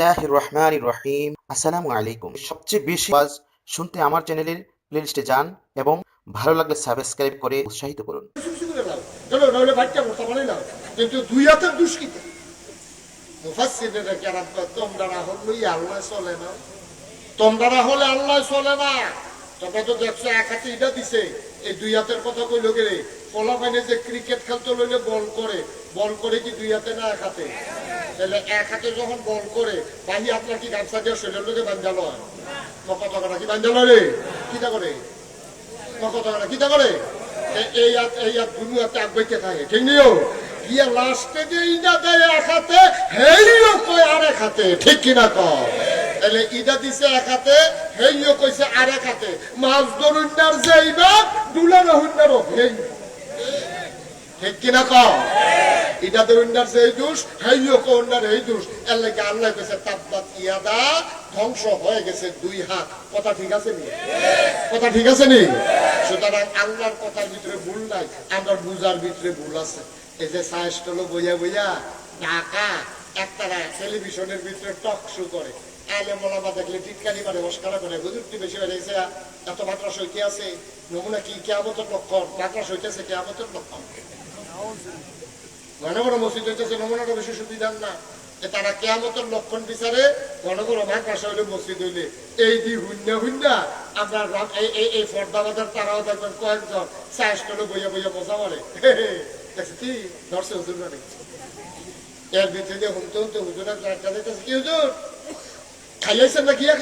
বিসমিল্লাহ রহমান রহিম আসসালামু আলাইকুম। সবচেয়ে বেশি শুনতে আমার চ্যানেলের প্লেলিস্টে যান এবং ভালো লাগলে সাবস্ক্রাইব করে উৎসাহিত করুন। কিন্তু দুই হাতের দুষ্কৃত। তোমরা হলে আল্লাহ চলে না। তোমরা তো দেখছ এক হাতে দিছে। এই দুই হাতের কথা রে পোলা যে ক্রিকেট খেলতে লইলে বল করে বল করে কি দুই হাতে না এক হাতে? তাহলে এক হাতে যখন বল করে, বাহি আপনার কি গামছা দিয়ে শরীরের লোকে বাঞ্জালো হয় কথা কথা কি বাঞ্জালো রে? কিটা করে? কথা কথা কিটা করে? এই হাত এই হাত দুনু হাতে আগাইতে থাকে, ঠিক নিও গিয়া লাস্টে যে ইটা দেয় এক হাতে, হেইও কই আর এক হাতে, ঠিক কিনা কও তাহলে ইটা দিছে এক হাতে, হেইও কইছে আর এক হাতে। মাছ ধরুন্নার যাইবা দুলা রহুন্নারও হেই ঠিক গেছে হাত। কথা ঠিক আছে কথা ঠিক আছে সুতরাং ভিতরে ভুল আমার বুঝার ভিতরে ভুল আছে। এই যে সাহেস্টলো বইয়া বইয়া ঢাকা একতারা টেলিভিশনের ভিতরে টক শো করে। আলে মোলামা দেখলে টিটকারি মানে মস্কারা করে। হুজুরটি বেশি বেড়েছে এত মাত্রা সইতে আছে? নমুনা কি? কেয়ামতের লক্ষণ? মাত্রা সইতেছে লক্ষণ। ঘন মসজিদ হইতেছে নমুনাটা বেশি না, যে তারা কেয়ামতের লক্ষণ বিচারে ঘন ঘন ভাগ হইলে মসজিদ হইলে। এই দি হুন্যা হুন্যা আমরা এই তারাও দেখবেন কয়েকজন চাষটলে বইয়া বইয়া দেখছি কি? ধরছে মানে। এর ভিতরে দিয়ে হুমতে হুমতে কি হুজুর? খাইয়াছেন না গিয়া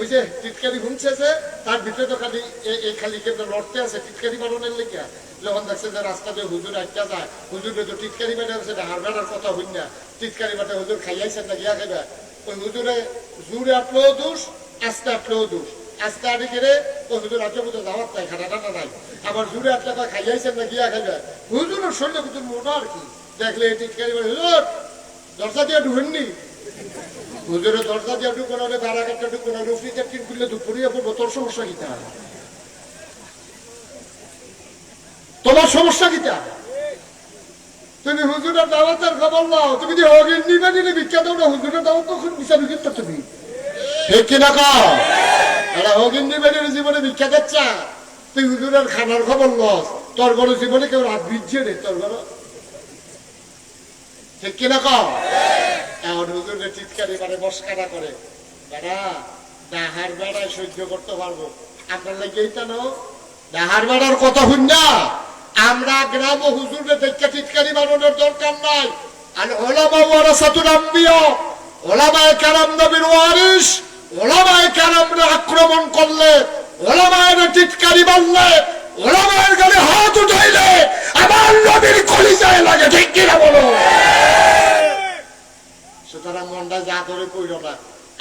ওই যে টিটকারি ঘুমছেছে তার ভিতরে তো খালি এই খালি লড়তে আছে, টিটকারি বানানোর লেগে যখন দেখছে যে রাস্তা দিয়ে হুজুর একটা যায় হুজুর তো টিটকারি বাটে আছে হার বেড়ার কথা হইন না। টিটকারি বাটে হুজুর খাইয়াছেন না গিয়া খাইবা ওই হুজুরে জুড়ে আটলেও দোষ, আস্তে আটলেও দোষ। আস্তে আটে গেলে ওই হুজুর আজকে মতো দাওয়াত নাই খাটা টাটা নাই। আবার জুড়ে আটলে কয় খাইয়াছেন না গিয়া খাইবা হুজুরের শরীরে কিন্তু মোটা আর কি। দেখলে টিটকারি বাটে হুজুর দরজা দিয়ে ঢুকেননি হুজুরে দরজা দিয়ে ঢুকো না হলে বারাঘাটটা ঢুকো না রফিকের টিন খুললে দুপুরিয়া পড়ব তোর সমস্যা কিটা তোমার সমস্যা কিটা তুমি হুজুরের দাওয়াতের খবর নাও। তুমি যে অগিন নিবে নিলে দাও না হুজুরের দাওয়াত তখন বিচার কিন্তু তুমি ঠিক কিনা কও? এরা হগিন নিবে নিলে জীবনে ভিক্ষা দিচ্ছা তুই হুজুরের খানার খবর লস। তোর বড় জীবনে কেউ রাত ভিজছে রে তোর বড় ঠিক কিনা কও? এখন হুজুরে চিৎকারি মানে মস্কারা করে বেড়া ডাহার বেড়ায় সহ্য করতে পারব। আপনার লাগে এইটা ডাহার বেড়ার কথা শুন না। আমরা গ্রাম হুজুরে দেখে চিৎকারি বানানোর দরকার নাই। আর ওলামা ওয়ারাসাতুল আম্বিয়া ওলামায়ে কারাম নবীর ওয়ারিস আক্রমণ করলে ওলামায়ের চিৎকারি বানলে ওলামায়ের গালে হাত উঠাইলে আমার নবীর কলিজায় লাগে, ঠিক কিনা বলো? সুতরাং মনটা যা করে কইল না।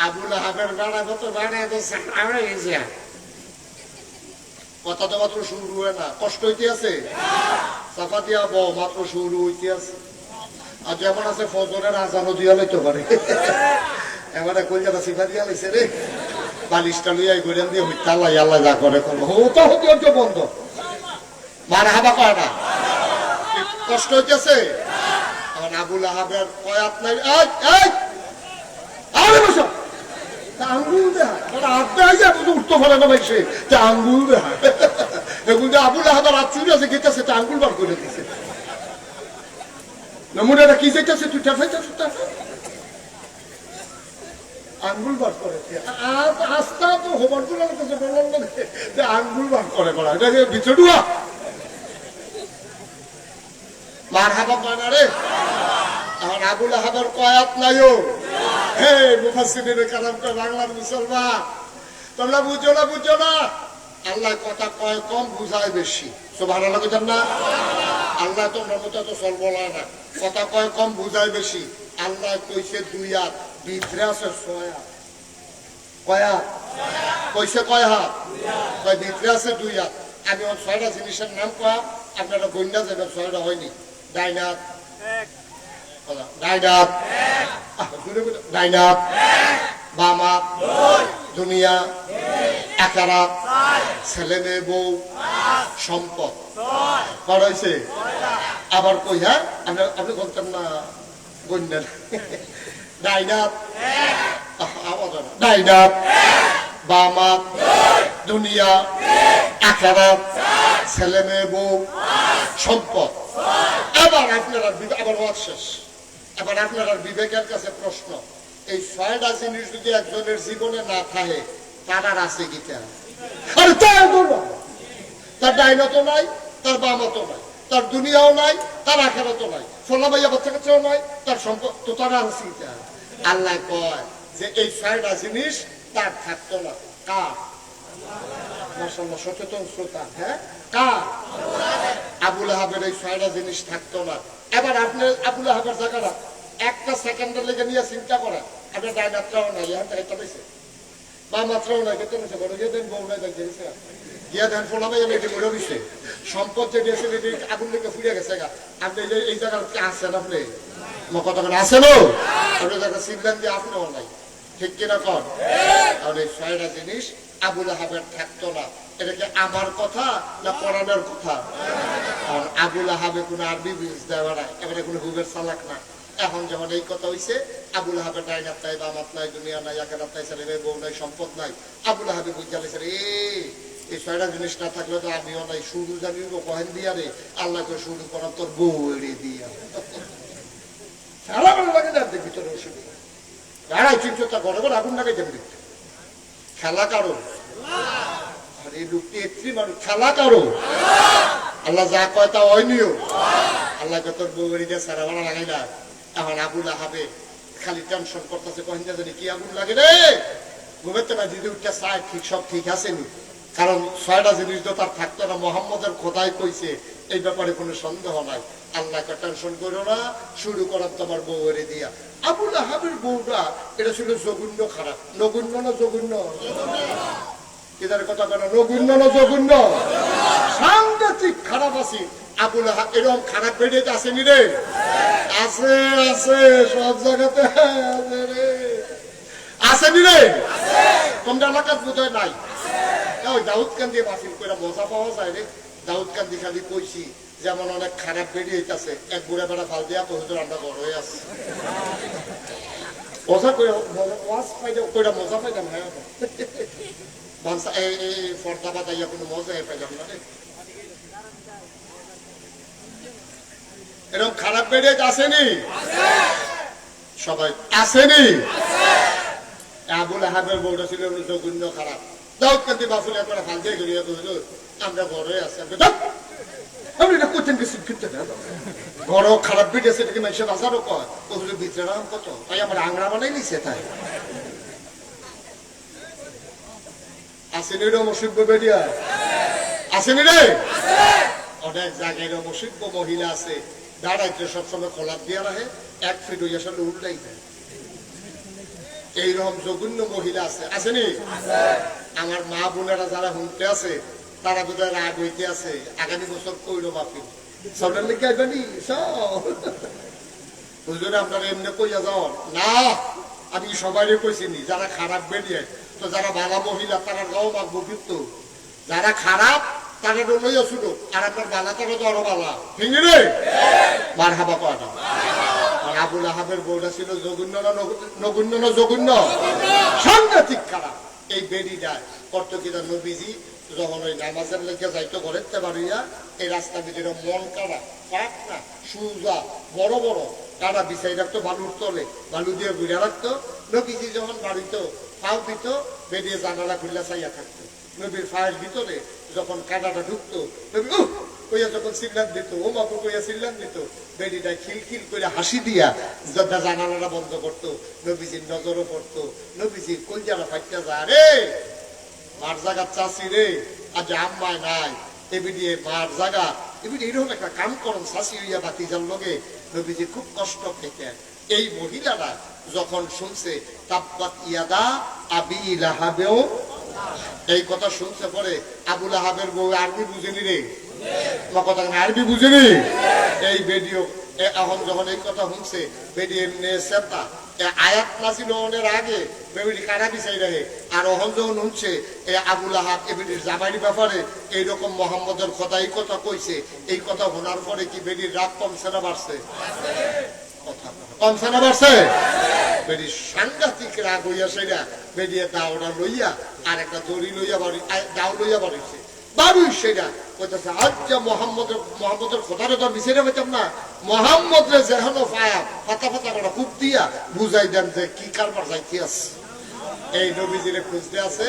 আবুল আহাবের বেড়া কত বেড়া সারা হয়ে গেছে কথা তো মাত্র শুরু হয় না। কষ্ট হইতে আছে? চাপা দিয়া ব মাত্র শুরু হইতে আছে। আর যেমন আছে ফজরের আজানও দিয়া লইতে পারে। এবারে কলকাতা সিফা দিয়া লাইছে রে। বালিশটা লইয়া গড়িয়ান দিয়ে হইতে আল্লাহ আল্লাহ যা করে করব। হতো হতে হতে বন্ধ। মার হাবা কয় না? কষ্ট হইতেছে? আমার আবুল আহাবের কয়াত নাই এই এই আরে বসো তা আঙ্গুল দেখা ওরা হাত দেয় যায় কিন্তু উঠতে পারে না ভাই সে তা আঙ্গুল দেখা এগুলো যে আবুল আহাবের হাত চুরি আছে গেতেছে তা আঙ্গুল বার করে দিছে নমুনাটা কি যেতেছে তুই টেফাইতেছ আঙ্গুল বার করে আর আস্তা তো হোবারগুলো কাছে বললাম না যে আঙ্গুল বার করে করা। এটা ভিতরে ঢুয়া মার হাবা কয় না রে এখন আবুল আহাবের কয়াত নাইও হে না না? আল্লাহ কথা কয় কম, বুঝায় বেশি। সুবহানাল্লাহ কইতাম না? আল্লাহ তো সল বলা না। কথা কয় কম, বুঝায় বেশি। আল্লাহ কইছে দুই হাত। ভিতরে আছে ছয় আছে দুই আমি ছয়টা জিনিসের নাম কয়া, আপনারা গন্যা যাবেন, ছয়টা হয়নি। ডাইনাথ ডাইনাথ ডাইনাথ দুনিয়া। ছেলে মেয়ে বউ। সম্পদ। আবার কই হ্যাঁ? আপনি বলতেন না না। ডাইনাত বামাত দুনিয়া। আখারাত ছেলে মেয়ে বউ। সম্পদ। এবার আপনারা, আবার শেষ। এবার আপনারা বিবেকের কাছে প্রশ্ন, এই ছয়টা জিনিস যদি একজনের জীবনে না থাকে, তার আর আছে তার ডাইনাতো নাই, তার বামতো নাই, তার দুনিয়াও নাই, তার আখেরাতও নাই ফলাবাইয়া বাচ্চা কাছেও নাই, তার সম্পদ তো তার আছে গীতা আল্লাহ কয় যে এই ছয়টা জিনিস তার থাকতো না। কার? সচেতন শ্রোতা হ্যাঁ? কার? আবুল আহাবের এই ছয়টা জিনিস থাকতো না। এবার আপনি আবুল আহাবের জায়গাটা একটা সেকেন্ডের লেগে নিয়ে চিন্তা করেন। আপনার ডাই মাত্রাও নাই ইহার থেকে চালাইছে বা মাত্রাও নাই কেটে বড় গিয়ে দেন, বউ নাই গেছে গিয়া এটি সম্পদ এটি আগুন ফুরিয়ে গেছে আপনি এই আপনি? আমার কথা আপনি নাই। ঠিক কিনা কর ছয়টা জিনিস আবুল আহাবের থাকতো না। এটা কি আমার কথা না কোরআনের কথা? আবুল আহাবে কোনো আরবি বীজ দেওয়া না এবারে কোনো হুবের সালাক না এখন যখন এই কথা হইছে, আবুল নাই, নাত নাই বামাত নাই, দুনিয়া নাই একারাত নাই, ছেলে বউ নাই, সম্পদ নাই। আবুল আহাবে বুঝা লেছে রে, এই ছয়টা জিনিস না থাকলে তো আমিও নাই শুরু জানি কহেন দিয়া রে, আল্লাহ করে শুরু করা, তোর বউ এড়ে দিয়া। সারা লাগে না দেখবি তোর অসুবিধা চিন্তা আগুন লাগাই যাবে খেলা আর, এই লোকটি মানুষ, খেলা আল্লাহ যা কয় তা হয়নিও আল্লাহকে তোর বউরি দিয়ে সারা ভাড়া লাগাই না। এখন আগুন লাগাবে খালি টেনশন করতেছে, কহিন জানি কি আগুন লাগে রে। ঘুমেতে না যদি উঠতে চায় ঠিক, সব ঠিক আছে নি কারণ ছয়টা জিনিস তো তার থাকতো না, মোহাম্মদের খোদাই কইছে, এই ব্যাপারে কোনো সন্দেহ নাই। আল্লাহকে টেনশন করো না, শুরু করার তোমার বউরে দিয়া। আবুল আহাবের বউটা, এটা ছিল জঘন্য খারাপ। নগণ্য না জঘন্য? এদের কথা কেন নগণ্য না জঘন্য? সাংঘাতিক খারাপ আছে। আবুল এরকম খারাপ বেরিয়ে আসেনি রে? আছে আছে সব জায়গাতে আছে রে। আসেনি রে? তোমরা এলাকার বোধহয় নাই। ওই দাউদ কান্দি বাতিল করে মজা পাওয়া যায় রে। দাউদ কান্দি খালি কইছি যেমন অনেক খারাপ বেরিয়ে হইতাছে এক বুড়া বেড়া ফাল দিয়া তো হুজুর আমরা বড় হয়ে আছি। মজা করে ওয়াজ পাইলে কইরা মজা পাইলাম হ্যাঁ। বাংসা এই ফর্দা বাদাইয়া কোনো মজা পাইলাম না রে। এরকম খারাপ বেরিয়ে আসেনি? সবাই আসেনি? আবুল আহাবের বউটা ছিল জঘন্য খারাপ। দাউদ কান্তি বাফুল একবার ফাল দিয়ে গেলিয়ে কহিল আমরা বড়ই আছি আমরা এটা করতেন গেছি কিন্তু না বড় খারাপ বেরিয়ে আছে এটাকে মানুষের বাজারও কয়। ওগুলো ভিতরে কত? তাই আমার আংরা বানাই নিছে তাই। আসেনি রে মুসিব্য বেরিয়া? আসেনি রে? অনেক জায়গায় মহিলা আছে। দাঁড়াইতে সবসময় খোলা দিয়ে রাখে এক ফিট হইয়া সামনে উল্টাই দেয় এইরকম জঘন্য মহিলা আছে। আসেনি আমার মা বোনেরা যারা আছে, তারা বোধহয় রাগ হইতে আছে। আগামী বছর কইল বাপি। লিখে হুজুরে, আপনারা এমনি কইয়া না, আমি সবাই কইছিনি যারা খারাপ বেরিয়ে তো যারা ভালো মহিলা, তারা গাও মাগবো কিন্তু। যারা খারাপ তারা লইয়া শুধু আর আপনার বালা তো আরও বালা। ঠিক রে মার হাবা আর আবুল আহাবের বউটা ছিল জঘন্য না নগ- না জঘন্য? সাংঘাতিক খারাপ। এই বেডিটা করতো কিনা নবীজি যখন ওই নামাজের লেগে যাইতো ঘরের তে বাড়িয়া এই রাস্তা ভিতরে মন কাটা পাক না সুজা বড় বড়। কাটা বিছাই রাখতো বালুর তলে বালু দিয়ে ঘুরে রাখতো। নবীজি যখন বাড়িতো পাও দিত বেরিয়ে জানালা খুললা চাইয়া থাকতো। নবীর ফায়ের ভিতরে যখন কাটাটা ঢুকতো যখন দিত, ও কইয়া দিত বেডিটা খিলখিল করে হাসি দিয়া যথা জানালাটা বন্ধ নবীজির নজরও যা রে মার চাষি রে, আজ আম্মায় নাই মার এবিডি এরকম একটা কাম করন চাষি হইয়া বাতিজার লগে। নবীজি খুব কষ্ট পেতেন। এই মহিলারা যখন শুনছে, তাব্বাত ইয়াদা আবি এই কথা শুনছে পরে আবুল আহাবের বউ আরবি বুঝেনি রে? কথা আরবি বুঝেনি? এই ভিডিও এখন যখন এই কথা শুনছে বেডি আয়াত নাছিল আগে বেবিডি কারা বিচাই রাখে? আর অহন যখন এ আবুল আহাব এবিডির জামাইর ব্যাপারে এইরকম মোহাম্মদের কথা, এই কথা কইছে, এই কথা শোনার পরে কি বেডির রাগ কমছে না বাড়ছে? কমছে না বাড়ছে বেরি সাংঘাতিক রাগ হইয়া সেটা। বেরিয়ে দাওটা লইয়া আর একটা দড়ি লইয়া বাড়ি দাও লইয়া বাড়িছে। বাড়ি মোহাম্মদের মোহাম্মদের না। মোহাম্মদ যেহেন পায়া ফাতা ফাতা করে খুব দিয়া যে কি কারবার যাইতে আছে এই নবীজিরে খুঁজতে আছে।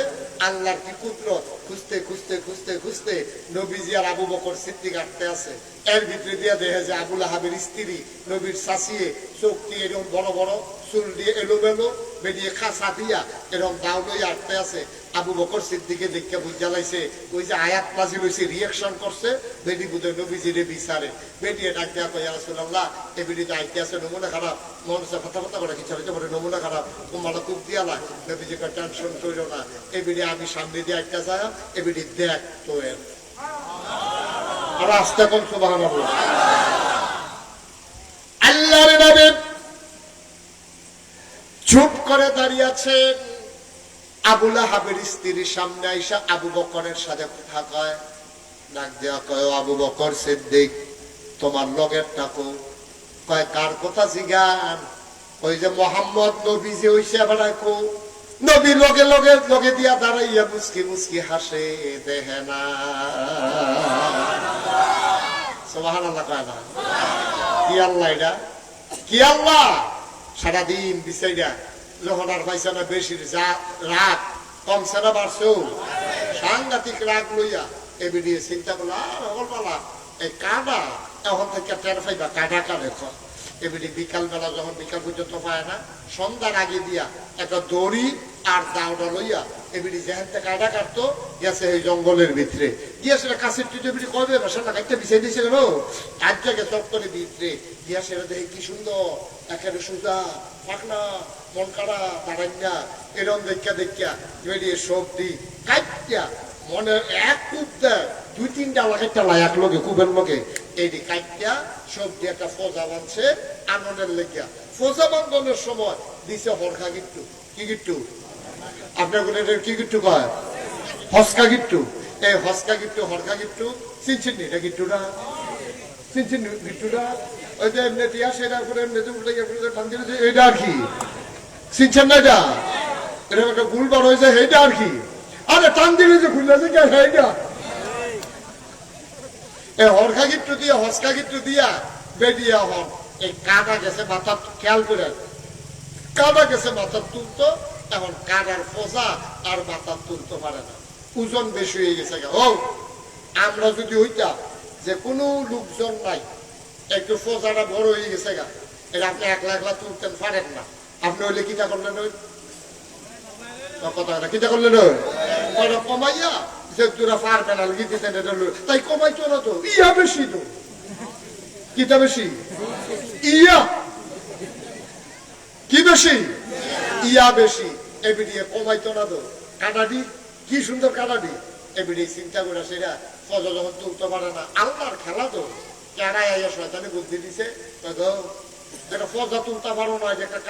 আল্লাহর কি কুদরত খুঁজতে খুঁজতে খুঁজতে খুঁজতে নবীজি আর আবু বকর সিদ্ধি কাটতে আছে। এর ভিতরে দিয়ে দেখে যে আবুল আহাবের স্ত্রী নবীর শাসিয়ে চোখ দিয়ে এরকম বড় বড় চুল দিয়ে এলোমেলো বেরিয়ে খাসা দিয়া এরকম দাও লই আটতে আছে। আবু বকর সিদ্দিকে দেখে বুঝা লাইছে, ওই যে আয়াত নাজিল হইছে রিয়াকশন করছে বেডি বুধ নবীজিরে বিচারে। বেডিয়ে ডাক দেয়া কই রাসূলুল্লাহ, এই বেডিতে আইতে আছে, নমুনা খারাপ। মনসা ফাতা ফাতা করে কিছু পারে, নমুনা খারাপ। তোমার খুব দিয়া লা, নবীজি কা টেনশন কইরো না। এই বেডি আমি সামনে দিয়ে আইতে যায় এ বেডি দেখ তো এর আর আস্তে কোন, সুবহানাল্লাহ। আল্লাহর নবী চুপ করে দাঁড়িয়ে আছেন আবুল আহাবের স্ত্রীর সামনে আইসা আবু বকরের সাথে কথা কয়। ডাক দেওয়া কয় আবু বকর সিদ্দিক, তোমার লগের টাকো। কয়, কার কথা জিগান? ওই যে মোহাম্মদ নবী যে আবার কো নবী লগে লগে লগে দিয়া দাঁড়াইয়া মুসকি মুসকি হাসে দেহে না। সুবহানাল্লাহ কয় না। কি আল্লাহ এটা? কি আল্লাহ? সারাদিন বিচাইরা যখন আর পাইছে না রাগ কমছে না বাড়ছো। সাংঘাতিক রাগ লইয়া এবিডিয়ে চিন্তা করল, আর এই কাদা এখন থেকে টের পাইবা কাদা এবিডি বিকাল বেলা যখন বিকাল পর্যন্ত পায় না, সন্ধ্যার আগে দিয়া একটা দড়ি আর দাওটা লইয়া এবিডি থেকে কাদা কাটতো গেছে এই জঙ্গলের ভিতরে। গিয়া সেটা কাছের এবিডি কবে বাসাটা কাটতে বিছাই দিয়েছে কেন? আজ জায়গায় চক্করে ভিতরে। গিয়া সেটা দেখে কি সুন্দর। একেবারে সুজা পাকনা মন কাড়া দাঁড়াইয়া এরম দেখা দেখা বেরিয়ে সবজি কাটিয়া মনে এক কূপ দুই তিনটা লাগাইটা লাই এক লোকে কুবের লোকে। এইটি কাটিয়া সবজি একটা ফোজা বানছে আনন্দের লেগিয়া। ফোজা বান্ধনের সময় দিছে হরখা গিট্টু। কি গিট্টু? আপনার কি গিট্টু কয়? হসকা গিট্টু। এই হসকা গিট্টু হরকা গিট্টু চিনছেন নি এটা গিট্টুটা? চিনছেন গিট্টুটা? ওই যে এমনি টিয়া সেটা করে এমনি টান দিলে যে এইটা আর কি? চিনছেন না এটা? এরকম একটা গুলবার হয়েছে, এইটা আর কি? আরে টান দিলে যে খুললে যে কে এইটা? এই হরকা গিট্টু দিয়া, হসকা গিট্টু দিয়া বেরিয়ে হন। এই কাদা গেছে মাথা খেয়াল করে। কাদা গেছে মাথা তুলতো এখন কাদার ফোজা আর মাথা তুলতে পারে না। ওজন বেশি হয়ে গেছে। ও, আমরা যদি হইতাম যে কোনো লোকজন নাই, একটু ফোজাটা বড় হয়ে গেছে গা, এটা আপনি একলা একলা তুলতেন পারেন না। আপনি হইলে কিটা করলেন ওই? কথা কিটা করলেন কমাইয়া তাই কমাইতো না তো, ইয়া বেশি তো। কিটা বেশি? ইয়া। কি বেশি? ইয়া বেশি। এবিডিয়ে কমাইতো না তো। কাটাডি কি সুন্দর কাটাডি এবিডি চিন্তা করে সেটা ফজল যখন তুলতে পারে না। আল্লাহর খেলা তো। কেরাই আইয়া শয়তানি বুদ্ধি দিছে ফজা তুলতে পারো না, যে একটা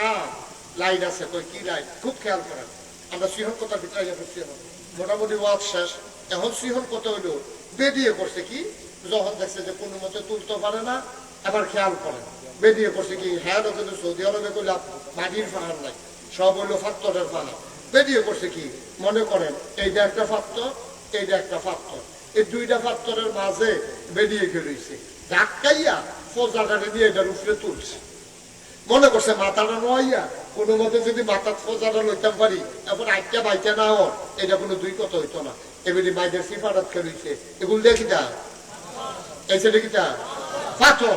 আছে কি খুব খেয়াল করেন। আমরা সিহন কথা ভিতরে এখন। মোটামুটি ওয়াজ শেষ। এখন সিহন কত হইল বেরিয়ে করছে কি? যখন দেখছে যে কোনো মতে তুলতে পারে না এবার খেয়াল করেন বেরিয়ে করছে কি? হ্যাঁ সৌদি আরবে করলাম মাটির পাহাড় নাই। সব হইল ফাত্তরের পাহাড়। বেরিয়ে করছে কি? মনে করেন, এইটা একটা ফাত্তর এইটা একটা ফাত্তর এই দুইটা ফাত্তরের মাঝে বেরিয়ে গেছে। ধাক্কাইয়া ফোজা কাটে দিয়ে এটার উপরে তুলছে। মনে করছে মাথাটা নয়া কোনো মতে যদি মাথার ফোজাটা লইতাম পারি এখন আইটা বাইতে না হন এটা কোনো দুই কথা হইতো না। এবারে বাইদের সিফারাত খেলছে এগুলো এই সেটা কিটা পাথর।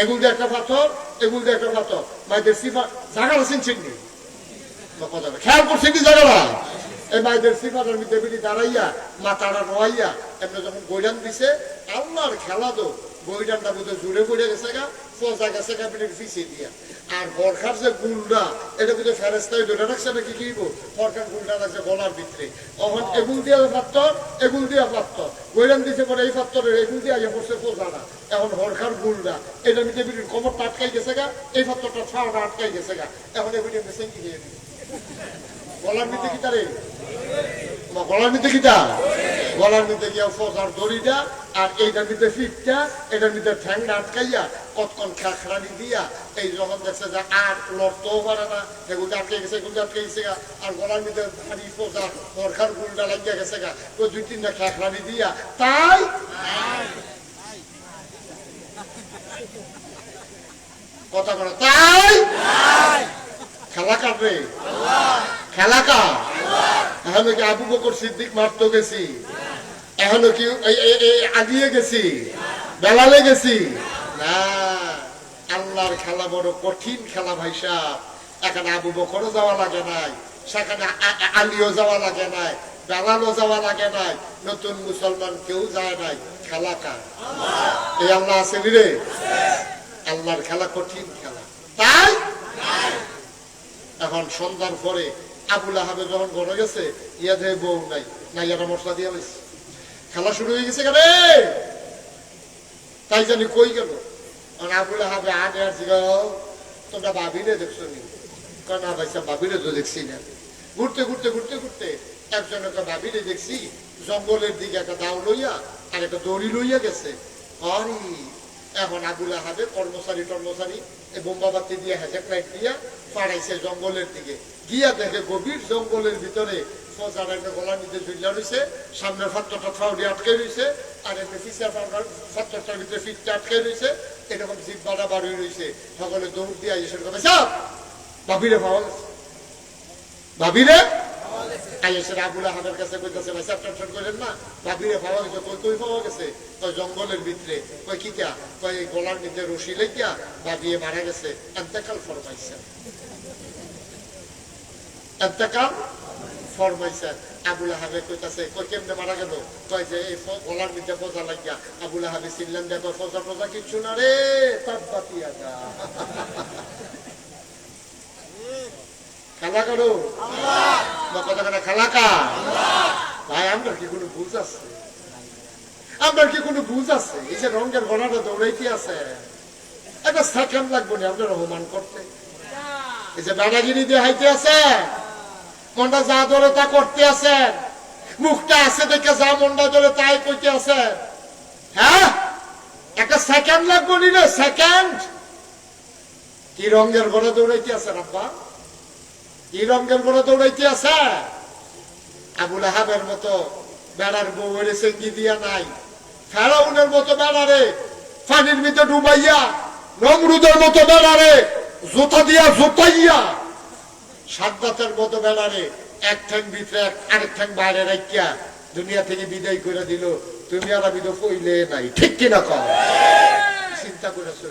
এগুলো দিয়ে একটা পাথর, এগুলো দিয়ে একটা পাথর। বাইদের সিফা জাগাটা চিনছেন নি। খেয়াল করছেন কি জায়গাটা ভিতরে। এগুল দিয়া পাত্তর, এগুল দিয়া এই পাত্তরের এগুল দিয়া এখন হরখার গুলটা এটা মধ্যে বিটির কোমরটা আটকাই গেছে এই পাত্তরটা ছাওটা আটকাই গেছে গা। এখন গলার মধ্যে কি তারে? গলার মধ্যে কি তা গলার মধ্যে গিয়ে ফসার দড়িটা আর এইটার নিতে ফিটটা এটার নিতে ঠ্যাং আটকাইয়া কতক্ষণ খেখড়ানি দিয়া এই যখন দেখছে যে আর লড়তেও পারে না। এগুলো আটকে গেছে এগুলো আটকে গেছে গা, আর গলার ভিতরে ভারী পোজা দরকার গুলটা লাগিয়া গেছে গা। তো দুই তিনটা খেখড়ানি দিয়া তাই কথা বলো তাই খেলা কাটবে খেলা কা এখনও কি আবু বকর সিদ্দিক মারতে গেছি? এখনও কি আগিয়ে গেছি? বেলালে গেছি? না, আল্লাহর খেলা বড় কঠিন খেলা ভাই সাহেব। এখানে আবু বকরও যাওয়া লাগে নাই, সেখানে আ- আ- যাওয়া লাগে নাই, বেলালও যাওয়া লাগে নাই, নতুন মুসলমান কেউ যায় নাই। খেলা কার? এই আল্লাহ আছে রে? আল্লাহর খেলা কঠিন খেলা। তাই? এখন সন্ধ্যার পরে আবুল যখন গেছে বউ নাই মশলা দিয়ে লইছে। খেলা শুরু হয়ে গেছে তাই জানি কই গেল। আবুল আহাবে আগে তোমরা বাবিরে দেখছ নি? ভাইসা বাবিরে তো দেখছি না। ঘুরতে ঘুরতে ঘুরতে ঘুরতে একজন একটা বাবিরে দেখছি, জঙ্গলের দিকে একটা দাও লইয়া আর একটা দড়ি লইয়া গেছে। আরে, এখন আবুল আহাবে কর্মচারী টর্মচারী বোম্বাবাতি দিয়ে হ্যাজেক লাইট দিয়া পাড়াইছে জঙ্গলের দিকে। গিয়া দেখে গভীর জঙ্গলের ভিতরে ফজার একটা গলার ঝুলিয়া রয়েছে আটকে রয়েছে আর ফাত্তরটার ভিতরে ফিটটা আটকে রয়েছে এরকম বাড়া বাড়ি রয়েছে সকলে দৌড় দিয়ে সব ভাবিরে গেছে ভাবিরে? জঙ্গলের ভিতরে কি কিয়া কই গলার মধ্যে রশি লাগিয়া ভাবিয়ে মারা গেছে। এন্তেকাল ফরমাইছে আবুল কইতাছে কই কেমনে মারা গেল? কই যে, এই গলার মধ্যে ফজা লাগিয়া আবুল চিনলেন ফজা ফজা কিচ্ছু না রে তাপ বাতিয়া যা খেলা করো। কথা কথা ভাই, আমরা কি কোনো বুঝ আছে? আপনার কি কোনো বুঝ আছে? এই যে রঙের গণাটা দৌড়াইতে আছে? একটা সেকেন্ড লাগবো না, আপনার রহমান করতে। এই যে বেড়াগিরি দিয়ে হাইতে আছে মনটা যা ধরে তা করতে আছে। মুখটা আছে দেখে যা মনটা ধরে তাই কইতে আছে। হ্যাঁ? একটা সেকেন্ড লাগবে নি রে সেকেন্ড কি রঙের গড়ে দৌড়াইতে আছে রাব্বা কি রঙের গড়ে দৌড়াইতে আছে? আবুল আহাবের মতো বেড়ার বউয়ের সেঙ্গি দিয়া নাই? ফেরাউনের মতো বেড়ারে পানির ভিতরে ডুবাইয়া, নমরুদের মতো বেড়ারে জোতা দিয়া জোতাইয়া সাদ্দাতের মতো বেলারে এক ঠ্যাং ভিতরে আরেক ঠ্যাং বাইরে রাখিয়া দুনিয়া থেকে বিদায় করে দিল। তুমি আর আমি তো কইলে নাই। ঠিক কিনা কম চিন্তা করেছ?